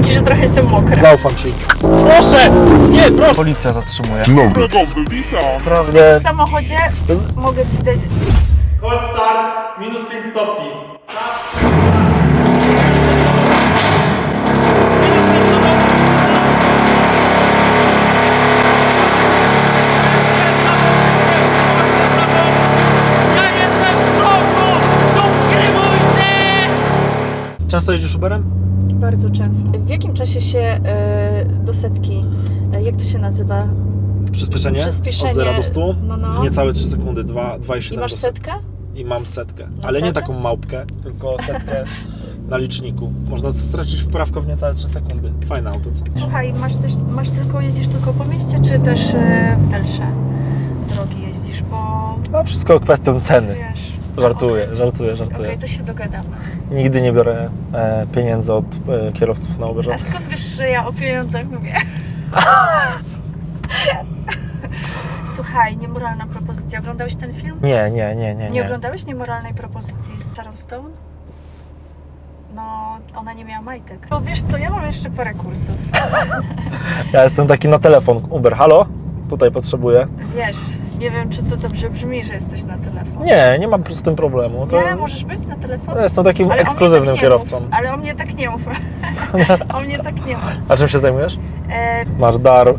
Powiem ci, że trochę jestem mokra. Zaufam ci. Proszę! Nie, proszę! Policja zatrzymuje. Naprawdę. W samochodzie mogę ci dać... Chodź start, minus 5 stopni. Często jeździsz Uberem? Bardzo często. W jakim czasie się e, do setki, e, jak to się nazywa? Przyspieszenie? Przyspieszenie. Od 0 do 100? No, no. W niecałe 3 sekundy. 2, 2,7 I masz setkę? I mam setkę. Ale nie Naprawdę? taką małpkę, tylko setkę na liczniku. Można to stracić wprawko w niecałe 3 sekundy. Fajne auto, co? Słuchaj, masz, też, masz tylko, jeździsz tylko po mieście, czy też e, w dalsze drogi jeździsz, bo No wszystko kwestią ceny. wiesz... Żartuję, Okej, żartuję, Okej, żartuję. to się dogadamy. Nigdy nie biorę e, pieniędzy od e, kierowców na Uberze. A skąd wiesz, że ja o pieniądzach mówię? Słuchaj, niemoralna propozycja. Oglądałeś ten film? Nie, nie, nie, nie. Nie nie. oglądałeś niemoralnej propozycji z Sarah Stone? No, ona nie miała majtek. Bo wiesz co, ja mam jeszcze parę kursów. Ja jestem taki na telefon. Uber, halo? Tutaj potrzebuję. Wiesz, nie wiem, czy to dobrze brzmi, że jesteś na telefon. Nie, nie mam z tym problemu. To Nie, możesz być na telefon? ja jestem takim Ale mnie ekskluzywnym tak nie mów. kierowcą. Ale o mnie tak nie mów. o mnie tak nie mów. A czym się zajmujesz? E, Masz dar y,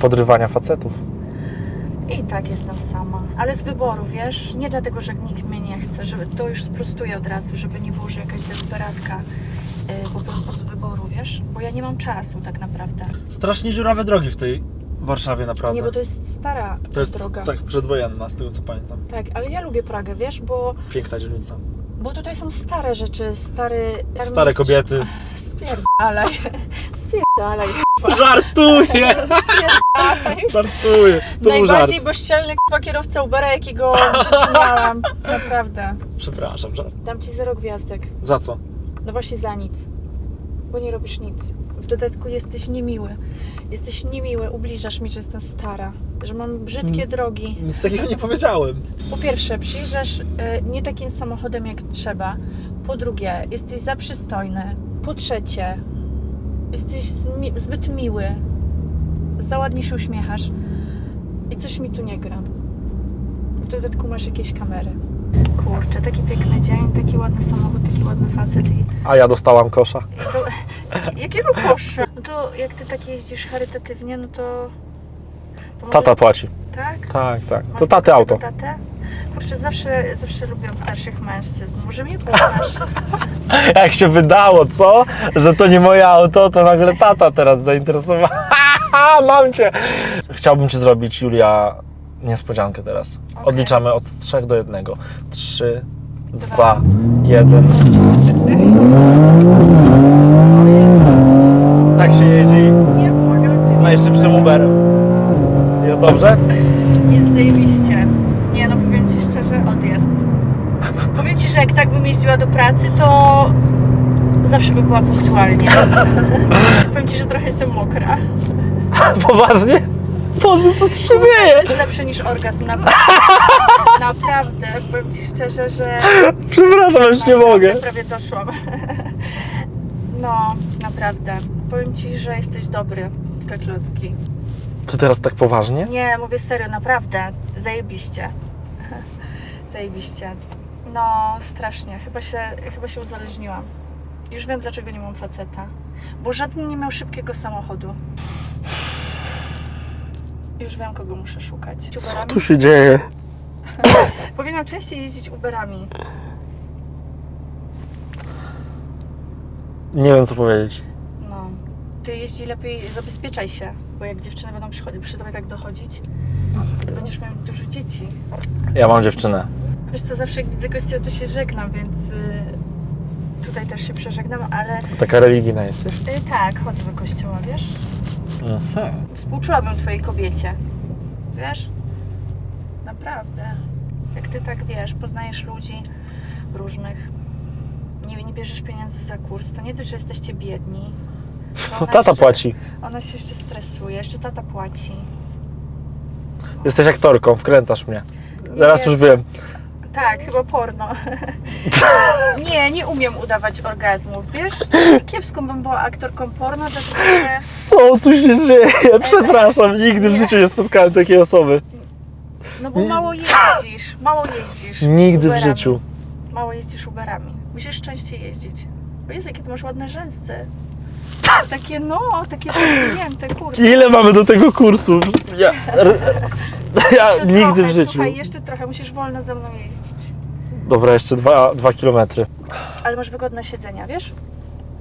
podrywania facetów. I tak jestem sama. Ale z wyboru, wiesz? Nie dlatego, że nikt mnie nie chce, żeby to już sprostuję od razu, żeby nie było, że jakaś desperatka. e, po prostu z wyboru, wiesz? Bo ja nie mam czasu tak naprawdę. Strasznie dziurawe drogi w tej Warszawie na Pradze. Nie, bo to jest stara To jest droga. tak przedwojenna, z tego co pamiętam. Tak, ale ja lubię Pragę, wiesz, bo, Piękna dzielnica. bo tutaj są stare rzeczy, stary... Stare kobiety. Spierdalaj, spierdalaj, Żartuję! spierdalaj. Żartuję! To był żart. Najbardziej bezczelny k***a kierowca Ubera, jakiego w życiu miałam. Naprawdę. Przepraszam, żart. Dam ci zero gwiazdek. Za co? No właśnie za nic. Bo nie robisz nic. Dodatku jesteś niemiły. Jesteś niemiły, ubliżasz mi, że jestem stara, że mam brzydkie Mm. drogi. Nic takiego nie powiedziałem. Po pierwsze, przyjeżdżasz e, nie takim samochodem jak trzeba. Po drugie, jesteś za przystojny. Po trzecie, jesteś zmi- zbyt miły. Za ładnie się uśmiechasz. I coś mi tu nie gra. W dodatku masz jakieś kamery. Kurczę, taki piękny dzień, taki ładny samochód, taki ładny facet i A ja dostałam kosza. to, jakiego kosza? No to jak ty tak jeździsz charytatywnie, no to... to może- Tata płaci. Tak? Tak, tak. Masz To taty takiego auto. Tatę? Kurczę, zawsze, zawsze lubiłam starszych mężczyzn. Może mnie poznasz? Jak się wydało, co? Że to nie moje auto, to nagle tata teraz zainteresował. Mam cię! Chciałbym ci zrobić, Julia, niespodziankę teraz. Okej. Odliczamy od 3 do 1. 3, Dwa. 2, 1. Tak się jeździ z najszybszym Uberem. Jest dobrze? Jest zajebiście. Nie no, powiem ci szczerze, odjazd. Powiem ci, że jak tak bym jeździła do pracy, to zawsze by była punktualnie. powiem ci, że trochę jestem mokra. Poważnie? Boże, co tu się dzieje? To jest lepsze niż orgazm, naprawdę. Naprawdę, powiem ci szczerze, że Przepraszam, już nie mogę. prawie doszłam. No, naprawdę. Powiem ci, że jesteś dobry w tak ludzki. To teraz tak poważnie? Nie, mówię serio, naprawdę. Zajebiście. Zajebiście. No, strasznie. Chyba się, chyba się uzależniłam. Już wiem, dlaczego nie mam faceta. Bo żaden nie miał szybkiego samochodu. Już wiem, kogo muszę szukać. Co Uberami? tu się dzieje? Powinnam częściej jeździć Uberami. Nie wiem, co powiedzieć. No. Ty jeździ lepiej, zabezpieczaj się. Bo jak dziewczyny będą przychodzić, przy tobie tak dochodzić, to będziesz miał dużo dzieci. Ja mam dziewczynę. Wiesz co, zawsze jak widzę gościa, to się żegnam, więc y, tutaj też się przeżegnam, ale Taka religijna jesteś? y, tak, chodzę do kościoła, wiesz? Mhm. Współczułabym twojej kobiecie, wiesz? Naprawdę. Jak ty tak, wiesz, poznajesz ludzi różnych, nie, nie bierzesz pieniędzy za kurs, to nie dość, że jesteście biedni. to ona tata jeszcze- płaci. Ona się jeszcze stresuje, jeszcze tata płaci. Jesteś aktorką, wkręcasz mnie. Nie Teraz już wiem. Tak, chyba porno. nie, nie umiem udawać orgazmów, wiesz? Kiepską bym była aktorką porno, dlatego że... Co tu się dzieje? Przepraszam, nigdy w życiu nie spotkałem takiej osoby. No bo mało jeździsz, mało jeździsz. Nigdy w Uberami. życiu. Mało jeździsz Uberami. Musisz częściej jeździć. Bo jest jakie ty masz ładne rzęsy. Takie no, takie podwinięte, kurde. Ile mamy do tego kursu? Ja, ja Jeszcze nigdy trochę, w życiu. Słuchaj, jeszcze trochę, musisz wolno ze mną jeździć. Dobra, jeszcze dwa, dwa kilometry. Ale masz wygodne siedzenia, wiesz?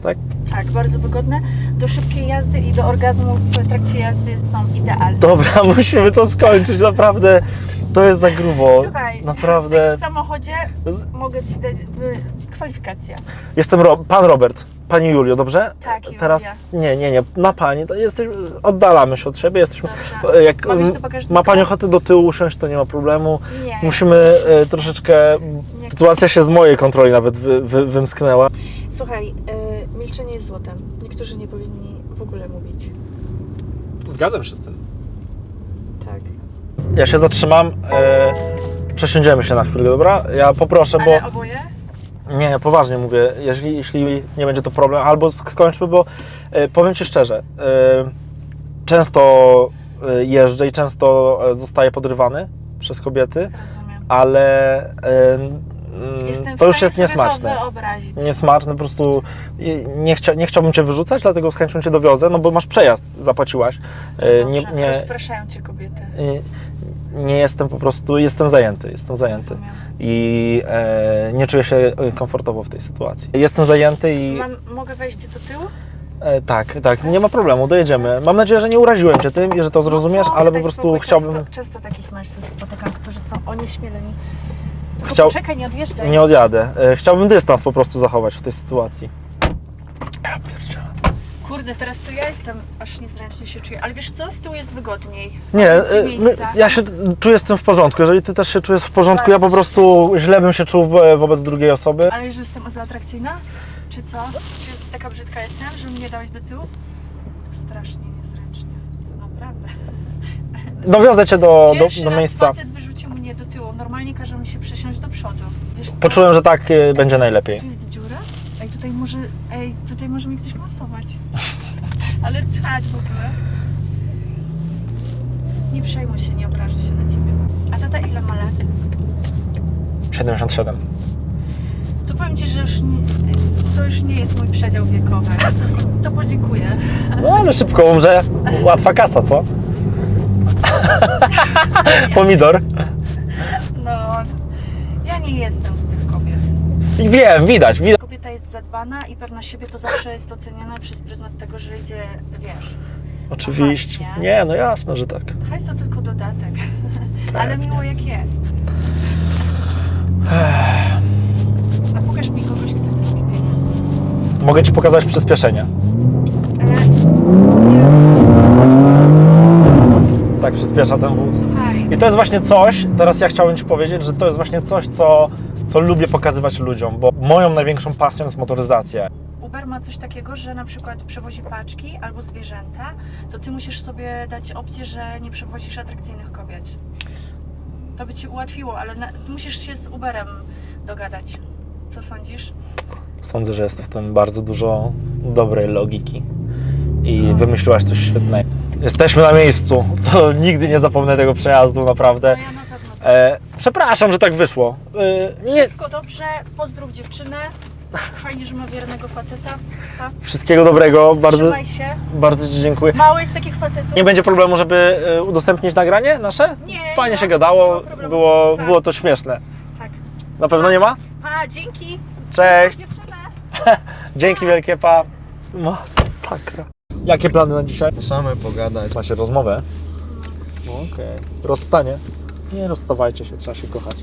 Tak? Tak, bardzo wygodne. Do szybkiej jazdy i do orgazmów w trakcie jazdy są idealne. Dobra, musimy to skończyć, naprawdę. To jest za grubo. Słuchaj, Naprawdę. w samochodzie mogę Ci dać wy... kwalifikację. Jestem Ro- pan Robert. Pani Julio, dobrze? Tak, Julia. Teraz nie, nie, nie, na pani. To jesteś, oddalamy się od siebie, jesteśmy. Dobrze. Jak bagażnika? ma pani ochotę do tyłu usiąść, to nie ma problemu. Nie. Musimy e, troszeczkę. Nie. Sytuacja się z mojej kontroli nawet wy, wy, wymsknęła. Słuchaj, y, milczenie jest złotem. Niektórzy nie powinni w ogóle mówić. Zgadzam się z tym. Tak. Ja się zatrzymam. E, przesiądziemy się na chwilę, dobra? Ja poproszę, bo. Ale oboje? Nie, nie, poważnie mówię. Jeśli, jeśli nie będzie to problem, albo skończmy, bo e, powiem Ci szczerze, e, często e, jeżdżę i często zostaję podrywany przez kobiety, Rozumiem. ale w to już jest niesmaczne. Niesmaczne, po prostu nie, chcia, nie chciałbym Cię wyrzucać, dlatego z chęcią Cię dowiozę, no bo masz przejazd, zapłaciłaś. Dobrze, nie, nie, Rozpraszają Cię kobiety. Nie, jestem po prostu, jestem zajęty, jestem zajęty i e, nie czuję się e, komfortowo w tej sytuacji. Jestem zajęty i Mam, mogę wejść do tyłu? e, tak, tak, nie ma problemu, dojedziemy. Mam nadzieję, że nie uraziłem Cię tym i że to zrozumiesz, No co, ale po prostu spokój, chciałbym, Często, często takich mężczyzn spotykam, którzy są onieśmieleni. Tylko Chciał- Poczekaj, nie odjeżdżaj. nie odjadę. E, chciałbym dystans po prostu zachować w tej sytuacji. Ja pierdzielę. Kurde, teraz to ja jestem aż niezręcznie się czuję. Ale wiesz co, z tyłu jest wygodniej. Nie, e, my, miejsca. ja się czuję z tym w porządku. Jeżeli Ty też się czujesz w porządku, ja po Bardzo. prostu źle bym się czuł wo- wobec drugiej osoby. Ale że jestem za atrakcyjna? Czy co? Czy jest taka brzydka jestem, że mnie dałeś do tyłu? Strasznie niezręcznie. Naprawdę. Dowiozę Cię do, do, Pierwszy do raz miejsca. facet wyrzucił mnie do tyłu. Normalnie każe mi się przesiąść do przodu. Wiesz co? Poczułem, że tak e, będzie najlepiej. Tu jest tutaj może, ej, tutaj może mi ktoś masować. Ale czad w ogóle. Nie przejmuj się, nie obrażę się na ciebie. A tata ile ma lat? 77. To powiem ci, że już nie, to już nie jest mój przedział wiekowy. To, to podziękuję. No ale szybko umrze. Łatwa kasa, co? Pomidor. No, ja nie jestem z tych kobiet. Wiem, widać, widać. Jest zadbana i pewna siebie to zawsze jest oceniana przez pryzmat tego, że idzie, wiesz, Oczywiście. Właśnie. Nie, no jasne, że tak. hajs to tylko dodatek. Ale Pewnie. miło jak jest. A pokaż mi kogoś, kto nie lubi pieniędzy. Mogę Ci pokazać przyspieszenie. Tak przyspiesza ten wóz. I to jest właśnie coś, teraz ja chciałbym Ci powiedzieć, że to jest właśnie coś, co, co lubię pokazywać ludziom, bo moją największą pasją jest motoryzacja. Uber ma coś takiego, że na przykład przewozi paczki albo zwierzęta, to ty musisz sobie dać opcję, że nie przewozisz atrakcyjnych kobiet. To by ci ułatwiło, ale na, musisz się z Uberem dogadać. Co sądzisz? Sądzę, że jest w tym bardzo dużo dobrej logiki i No. wymyśliłaś coś świetnego. Jesteśmy na miejscu. To nigdy nie zapomnę tego przejazdu, naprawdę. No ja. E, przepraszam, że tak wyszło. E, nie, Wszystko dobrze, pozdrów dziewczynę. Fajnie, że ma wiernego faceta. Pa. wszystkiego dobrego, bardzo, Trzymaj się. bardzo Ci dziękuję. Mało jest takich facetów. Nie będzie problemu, żeby e, udostępnić nagranie nasze? Nie, Fajnie nie się ma- gadało, nie ma problemu. było, Tak. było to śmieszne. Tak. Na pewno nie ma? Pa, dzięki. Cześć, Dziewczynę. dzięki wielkie, pa. Masakra. Jakie plany na dzisiaj? Same pogadać. Macie rozmowę? Okej. Rozstanie? Nie rozstawajcie się, trzeba się kochać.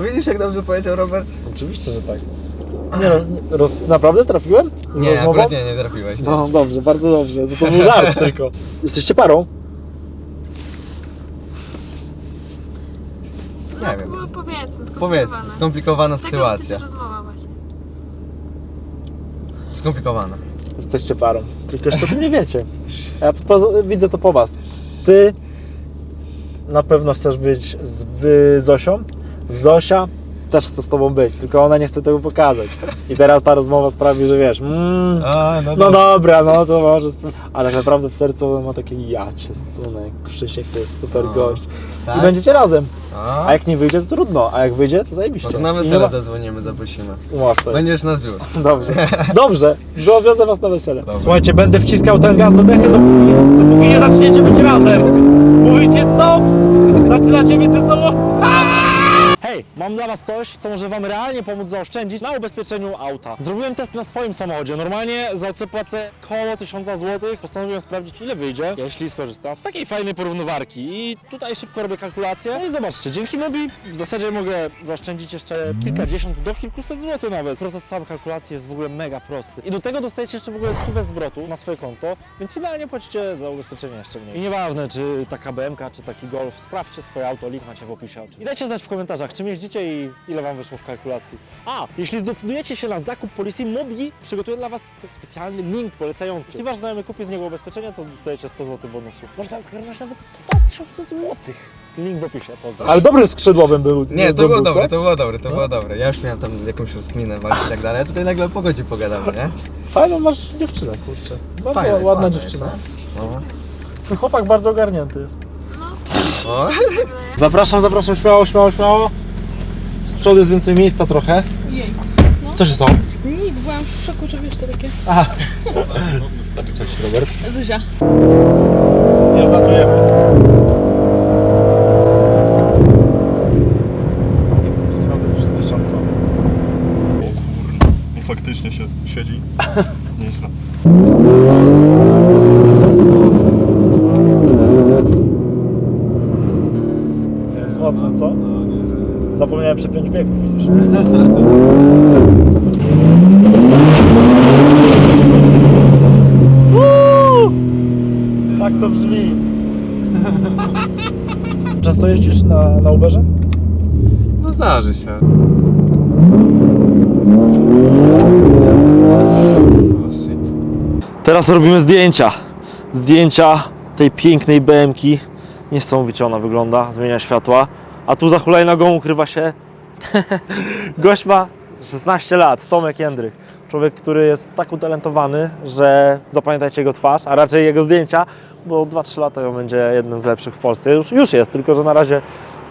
Widzisz jak dobrze powiedział Robert? Oczywiście, że tak. Nie, no, nie roz... naprawdę trafiłem? Z Nie, rozmową? akurat nie, nie trafiłeś. Nie. No dobrze, bardzo dobrze. To, to był żart tylko. Jesteście parą? Nie wiem. No powiedzmy, skomplikowana. Powiedz, skomplikowana Taka sytuacja. rozmowa właśnie. Skomplikowana. Jesteście parą. Tylko jeszcze o tym nie wiecie. Ja to, to, widzę to po was. Ty na pewno chcesz być z Zosią, Zosia też chce z tobą być, tylko ona nie chce tego pokazać. I teraz ta rozmowa sprawi, że wiesz, mm, A, no, no dobra, no to może, ale tak naprawdę w sercu ma takie ja cię sunę, Krzysiek to jest super gość. I Tak? będziecie razem. A, A jak nie wyjdzie, to trudno, a jak wyjdzie, to zajebiście. no to na I nie wesele ma- zadzwonimy, zaprosimy. Łaskę. Będziesz nas wiózł. Dobrze, dobrze, wywiozę was na wesele. Dobra. Słuchajcie, będę wciskał ten gaz do dechy, dopóki, dopóki nie zaczniecie być razem. Mówicie stop, zaczynacie ze sobą. Mam dla was coś, co może wam realnie pomóc zaoszczędzić na ubezpieczeniu auta. Zrobiłem test na swoim samochodzie. Normalnie za OC płacę koło 1000 zł. Postanowiłem sprawdzić, ile wyjdzie, jeśli skorzystam z takiej fajnej porównywarki. I tutaj szybko robię kalkulację. No i zobaczcie, dzięki Mobi w zasadzie mogę zaoszczędzić jeszcze kilkadziesiąt do kilkuset złotych nawet. Proces sam kalkulacji jest w ogóle mega prosty. I do tego dostajecie jeszcze w ogóle stówę zwrotu na swoje konto, więc finalnie płacicie za ubezpieczenie jeszcze mniej. I nieważne, czy taka BMK, czy taki Golf, sprawdźcie swoje auto, link macie w opisie. oczywiście. I dajcie znać w komentarzach, czym jeździcie i ile wam wyszło w kalkulacji. A, jeśli zdecydujecie się na zakup Policy Mobi, przygotuję dla was specjalny link polecający. Jeśli wasz znajomy kupi z niego ubezpieczenie, to dostajecie 100 zł bonusu. Można zgarnąć nawet 2000 zł. Link w opisie, pozdrawiam. Ale dobrym skrzydłowym był. Nie, to było dobre, to było dobre, to było dobre. Ja już miałem tam jakąś rozkminę walki i tak dalej, a tutaj nagle o pogodzie pogadamy, nie? Fajną masz dziewczynę, kurczę. Bardzo Fajna jest, ładna ładna dziewczyna. jest, no. Twój chłopak bardzo ogarnięty jest. O, Zapraszam, zapraszam, śmiało, śmiało, śmiało. Przodu jest więcej miejsca trochę. Jejku. Co się stało? Nic, byłam w szoku, że wiesz, to takie... Aha. Cześć Robert. Zuzia. Nie odlatujemy. No faktycznie się siedzi. Nieźle. Zapomniałem przepiąć biegów, widzisz? Tak to brzmi. Często jeździsz na, na Uberze? No zdarzy się. Oh shit. Teraz robimy zdjęcia. Zdjęcia tej pięknej BMki. Niesamowicie ona wygląda, zmienia światła. A tu za hulajnogą ukrywa się gość ma 16 lat, Tomek Jędrych. Człowiek, który jest tak utalentowany, że zapamiętajcie jego twarz, a raczej jego zdjęcia, bo 2-3 lata on będzie jednym z lepszych w Polsce. Już, już jest, tylko że na razie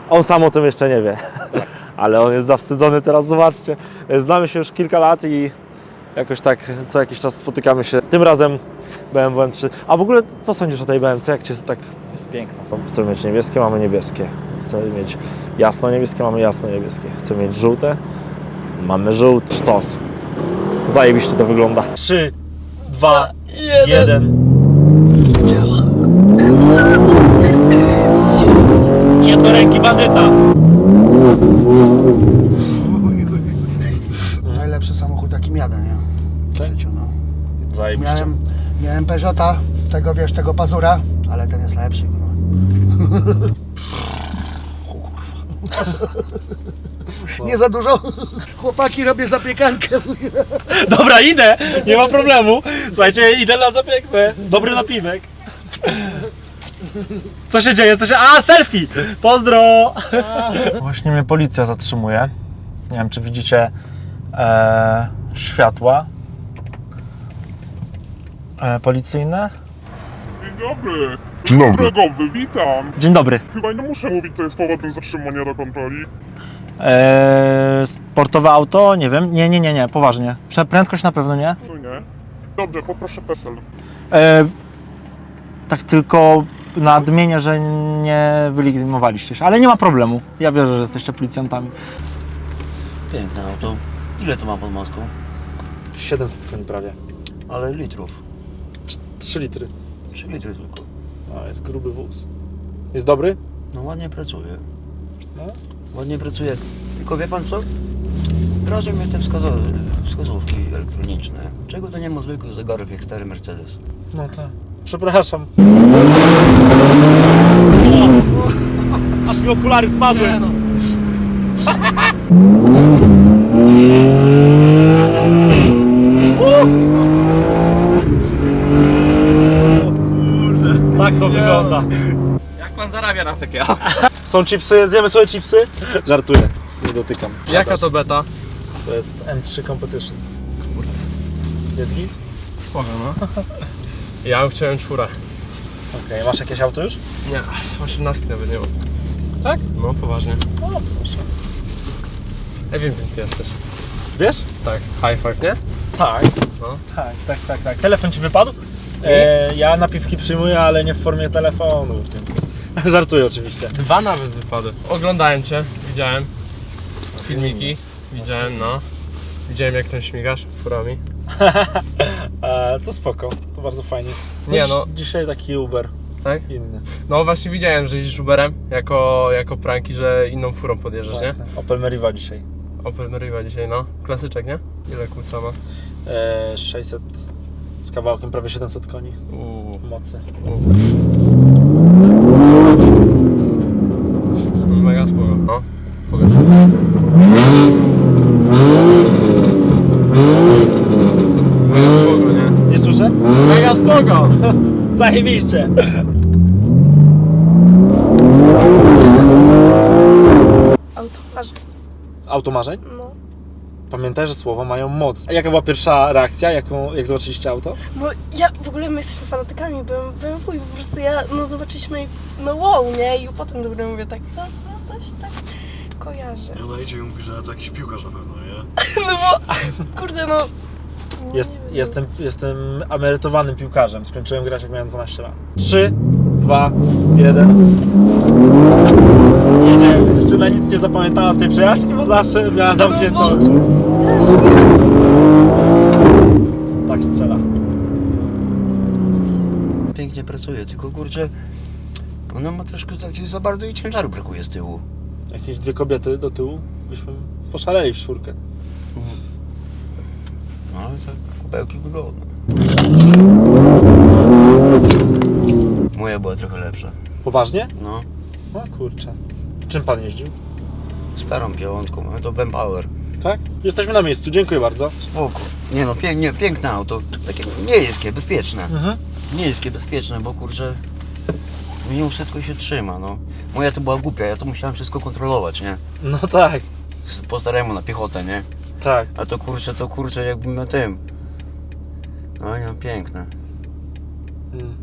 on sam o tym jeszcze nie wie. Ale on jest zawstydzony teraz, zobaczcie. Znamy się już kilka lat i jakoś tak co jakiś czas spotykamy się. Tym razem BMW M3. A w ogóle co sądzisz o tej BMC? Jak cię tak... Jest piękna. Chcemy mieć niebieskie, mamy niebieskie. Chcemy mieć jasno niebieskie, mamy jasno niebieskie. Chcemy mieć żółte, mamy żółty. Sztos. Zajebiście to wygląda. 3, 2, 1. Jednoręki bandyta. Najlepszy samochód jakim jadę, nie? W życiu, no. Zajebiście. Miałem, miałem Peugeota, tego wiesz, tego Pazura, ale ten jest lepszy, no. Nie za dużo? Chłopaki, robię zapiekankę. Dobra, idę, nie ma problemu. Słuchajcie, idę na zapieksę. Dobry napiwek. Co się dzieje? Co się... A, selfie! Pozdro! Właśnie mnie policja zatrzymuje. Nie wiem, czy widzicie e, światła e, policyjne. Dzień dobry. Dzień dobry. Drogowy, witam. Dzień dobry. Chyba nie muszę mówić, co jest powodem zatrzymania do kontroli. E, sportowe auto? Nie wiem. Nie, nie, nie, nie, poważnie. Prze- Prędkość na pewno nie. No nie. Dobrze, poproszę PESEL. E, tak tylko nadmienię, że nie wylegitymowaliście się, ale nie ma problemu. Ja wierzę, że jesteście policjantami. Piękne auto. Ile to ma pod maską? 700 koni prawie. Ale litrów. 3 litry. 3 litry tylko. No, jest gruby wóz. Jest dobry? No ładnie pracuje. No. Ładnie pracuje. Tylko wie pan co? Drażą mnie te wskazo- wskazówki elektroniczne. Czego to nie ma zwykły zegarek jak stary Mercedes? No tak. Przepraszam. Aż mi okulary spadły. Tak to wygląda. Jak pan zarabia na takie auto? Są chipsy, zjemy sobie chipsy? Żartuję. Nie dotykam. Jaka to beta? To jest M3 Competition. Jest git? Spoko, no. Ja bym chciałem czwórę. Okej, masz jakieś auto już? Nie, 18 nawet nie mam. Tak? No, poważnie. O, proszę. Ja wiem, kim ty jesteś. Wiesz? Tak, high five, nie? Tak. No. Tak, tak, tak, tak. Telefon ci wypadł? E, ja napiwki przyjmuję, ale nie w formie telefonu, więc... Żartuję oczywiście. Dwa nawet wypadły. Oglądałem cię, widziałem. Filmiki, widziałem, no. Widziałem jak tam śmigasz furami. E, to spoko, to bardzo fajnie. Nie, Dziś- no. Dzisiaj taki Uber. Tak? Inny. No właśnie widziałem, że jeździsz Uberem jako, jako pranki, że inną furą podjeżdżasz, nie? Tak, Opel Meriva dzisiaj. Opel Meriva dzisiaj, no. Klasyczek, nie? Ile kłóca ma? E, 600 z kawałkiem, prawie 700 koni Uuu. mocy. Mega spoko. No, pokaż. Mega spoko, nie? Nie słyszę? Mega spoko! Zajebiście! Automarzy. Automarzeń? No. Pamiętaj, że słowa mają moc. A jaka była pierwsza reakcja, jaką, jak zobaczyliście auto? No ja, w ogóle my jesteśmy fanatykami BMW i po prostu ja, no zobaczyliśmy, no wow, nie? I potem dopiero mówię tak, no, no coś tak kojarzę. Ja na idzie i mówi, że to jakiś piłkarz na pewno, nie? No bo, kurde no... no Jest, nie wiem. jestem, jestem emerytowanym piłkarzem. Skończyłem grać jak miałem 12 lat. 3, 2, 1. Jedziemy. Czy na nic nie zapamiętała z tej przejażdżki, bo zawsze miała zamknięte oczy. Tak strzela. Pięknie pracuje, tylko kurczę, ona ma troszkę tak gdzieś za bardzo i ciężaru brakuje z tyłu. Jakieś dwie kobiety do tyłu, byśmy poszaleli w czwórkę. No ale tak, kubełki wygodne. Moja była trochę lepsza. Poważnie? No, O kurczę. Czym pan jeździł? starą piątką, ale to Ben Power. Tak? Jesteśmy na miejscu, dziękuję bardzo. Spoko. Nie no, pię, nie, piękne auto. Takie miejskie, bezpieczne. Mhm. Miejskie, bezpieczne, bo kurczę, mimo wszystko się trzyma, no. Moja to była głupia, ja to musiałem wszystko kontrolować, nie? No tak, Po staremu na piechotę, nie? tak. A to kurczę, to kurczę jakbym na tym. No nie, no, piękne. Mm.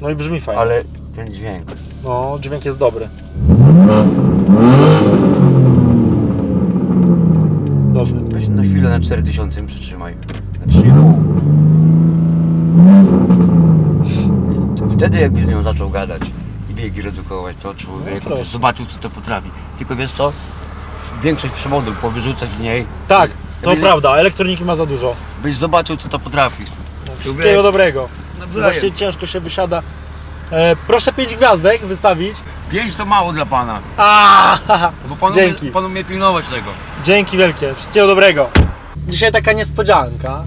No i brzmi fajnie. Ale ten dźwięk. No, dźwięk jest dobry. Dobry. Weź na chwilę na 4000 ją przytrzymaj. Na 3,5. To wtedy jakby z nią zaczął gadać i biegi redukować, to człowiek No zobaczył co to potrafi. Tylko wiesz co? Większość przewodów powyrzucać z niej, Tak, to Jakby- prawda, elektroniki ma za dużo. byś zobaczył co to potrafi. Wszystkiego dobrego. Właśnie ciężko się wysiada. E, proszę pięć gwiazdek wystawić. Pięć to mało dla pana. A, Bo pan Dzięki. umie, pan umie pilnować tego. Dzięki wielkie, wszystkiego dobrego. Dzisiaj taka niespodzianka.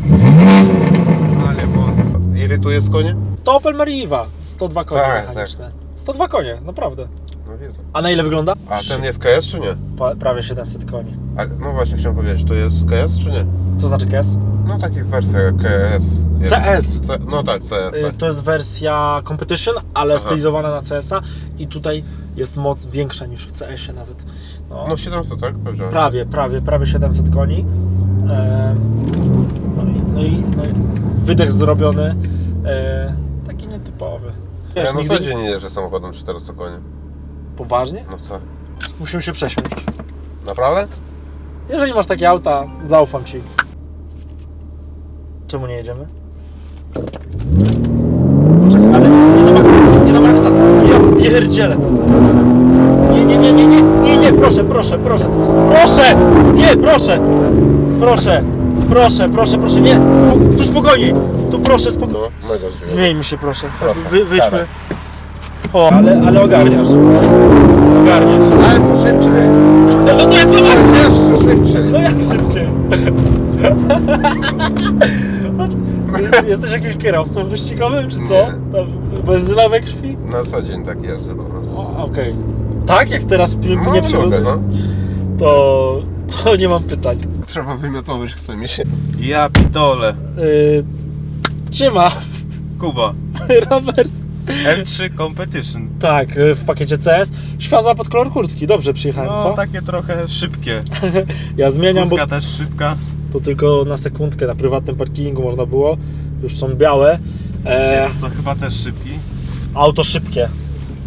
Ale mocno. Irytuje z konie? To Opel Meriva, 102 konie Tak, mechaniczne. 102 konie, naprawdę. No wiedzę. A na ile wygląda? A ten jest KS czy nie? Pa, prawie 700 koni. Ale, no właśnie chciałem powiedzieć, to jest KS czy nie? Co znaczy KS? No takich wersja KS. Jest- CS. C, no tak, CS. Y, Tak. To jest wersja Competition, ale Aha. stylizowana na CS-a i tutaj jest moc większa niż w CS-ie nawet. No, No 700, tak? Powiedziałem. prawie, prawie, prawie 700 koni. Em, No i, no i, no i wydech zrobiony, e, taki nietypowy. Ja Wiesz, na nigdy- co dzień nie jeżdżę samochodem 400 koni. Poważnie? No co? Musimy się przesiąść. Naprawdę? Jeżeli masz takie auta, zaufam Ci. Czemu nie jedziemy? Poczekaj, ale nie na maksa, nie na maksa. Ja pierdzielę. Nie, nie, nie, nie, nie, nie, proszę, proszę, proszę, proszę, nie, proszę, proszę, proszę, proszę, proszę, nie, Spo, tu spokojniej, tu proszę, spokojnie. No, mega zdziwiony. Zmieńmy się, proszę, wy, wyjdźmy. dawaj. O, ale, ale ogarniasz, ogarniasz. Ale mu szybciej! No to jest na maksa. Jeszcze szybciej! No jak szybciej? Jesteś jakimś kierowcą wyścigowym, czy co? Nie. Tam Benzyna we krwi? Na co dzień tak jeżdżę po prostu. O, Okej. Tak, jak teraz pi- No, nie no. to, to nie mam pytań. Trzeba wymiotować, chce mi się. Ja pitole. Yy, Trzyma, Kuba. Robert. M3 Competition. Tak, y, w pakiecie CS. Światła pod kolor kurtki. Dobrze przyjechałem, No, co? takie trochę szybkie. Ja zmieniam, bo Kurtka też szybka. to tylko na sekundkę na prywatnym parkingu można było. Już są białe. E, To chyba też szybki. auto szybkie.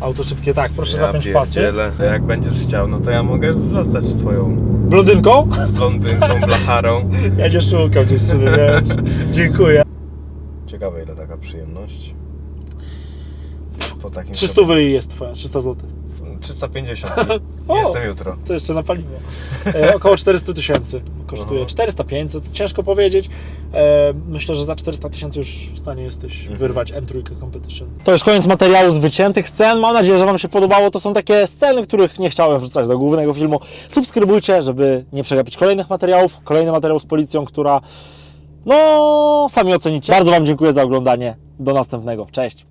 Auto szybkie, tak. Proszę zapiąć pasy. pierdzielę. Jak będziesz chciał, no to ja mogę zostać twoją Blondynką? blondynką, blacharą. Ja nie szukam dziewczyny, wiesz. Dziękuję. Ciekawe ile taka przyjemność. Po takim 300 wy jest twoja, 300 zł. 350. O! Jestem jutro. To jeszcze na paliwo. E, około 400 tysięcy kosztuje. Aha. 400, 500, ciężko powiedzieć. E, myślę, że za 400 tysięcy już w stanie jesteś Mhm. wyrwać M3 Competition. To już koniec materiału z wyciętych scen. Mam nadzieję, że Wam się podobało. To są takie sceny, których nie chciałem wrzucać do głównego filmu. Subskrybujcie, żeby nie przegapić kolejnych materiałów. Kolejny materiał z policją, która no sami ocenicie. Bardzo Wam dziękuję za oglądanie. Do następnego. Cześć.